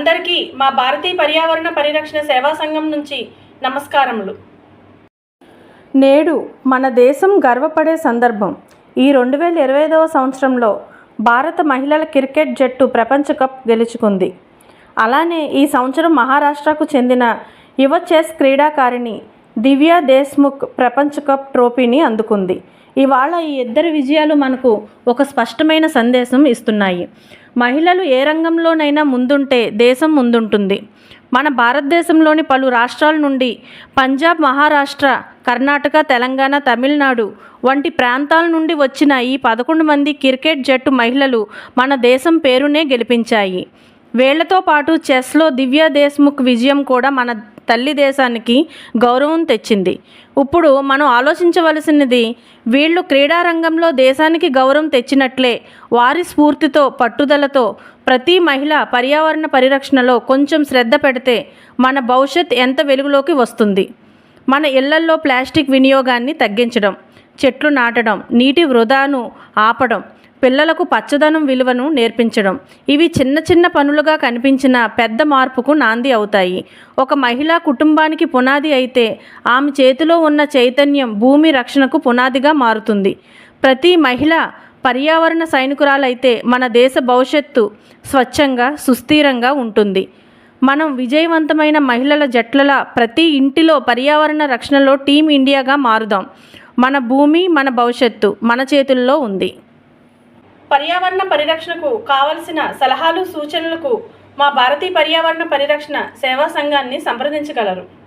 అందరికీ మా భారతీయ పర్యావరణ పరిరక్షణ సేవా సంఘం నుంచి నమస్కారములు. నేడు మన దేశం గర్వపడే సందర్భం ఈ రెండు వేల ఇరవై ఐదవ సంవత్సరంలో భారత మహిళల క్రికెట్ జట్టు ప్రపంచ కప్ గెలుచుకుంది. అలానే ఈ సంవత్సరం మహారాష్ట్రకు చెందిన యువ చెస్ క్రీడాకారిణి దివ్యా దేశ్ముఖ్ ప్రపంచ కప్ ట్రోఫీని అందుకుంది. ఇవాళ ఈ ఇద్దరు విజయాలు మనకు ఒక స్పష్టమైన సందేశం ఇస్తున్నాయి. మహిళలు ఏ రంగంలోనైనా ముందుంటే దేశం ముందుంటుంది. మన భారతదేశంలోని పలు రాష్ట్రాల నుండి పంజాబ్ మహారాష్ట్ర కర్ణాటక తెలంగాణ తమిళనాడు వంటి ప్రాంతాల నుండి వచ్చిన ఈ పదకొండు మంది క్రికెట్ జట్టు మహిళలు మన దేశం పేరునే గెలిపించాయి. వేళ్ళతో పాటు చెస్లో దివ్యా దేశ్ముఖ్ విజయం కూడా మన తల్లి దేశానికి గౌరవం తెచ్చింది. ఇప్పుడు మనం ఆలోచించవలసినది వీళ్ళు క్రీడారంగంలో దేశానికి గౌరవం తెచ్చినట్లే వారి స్ఫూర్తితో పట్టుదలతో ప్రతి మహిళ పర్యావరణ పరిరక్షణలో కొంచెం శ్రద్ధ పెడితే మన భవిష్యత్ ఎంత వెలుగులోకి వస్తుంది. మన ఇళ్ళల్లో ప్లాస్టిక్ వినియోగాన్ని తగ్గించడం చెట్లు నాటడం నీటి వృధాను ఆపడం పిల్లలకు పచ్చదనం విలువను నేర్పించడం ఇవి చిన్న చిన్న పనులుగా కనిపించిన పెద్ద మార్పుకు నాంది అవుతాయి. ఒక మహిళా కుటుంబానికి పునాది అయితే ఆమె చేతిలో ఉన్న చైతన్యం భూమి రక్షణకు పునాదిగా మారుతుంది. ప్రతి మహిళ పర్యావరణ సైనికురాలైతే మన దేశ భవిష్యత్తు స్వచ్ఛంగా సుస్థిరంగా ఉంటుంది. మనం విజయవంతమైన మహిళల జట్లల ప్రతి ఇంటిలో పర్యావరణ రక్షణలో టీం ఇండియాగా మారుదాం. మన భూమి మన భవిష్యత్తు మన చేతుల్లో ఉంది. పర్యావరణ పరిరక్షణకు కావలసిన సలహాలు సూచనలకు మా భారతీయ పర్యావరణ పరిరక్షణ సేవా సంఘాన్ని సంప్రదించగలరు.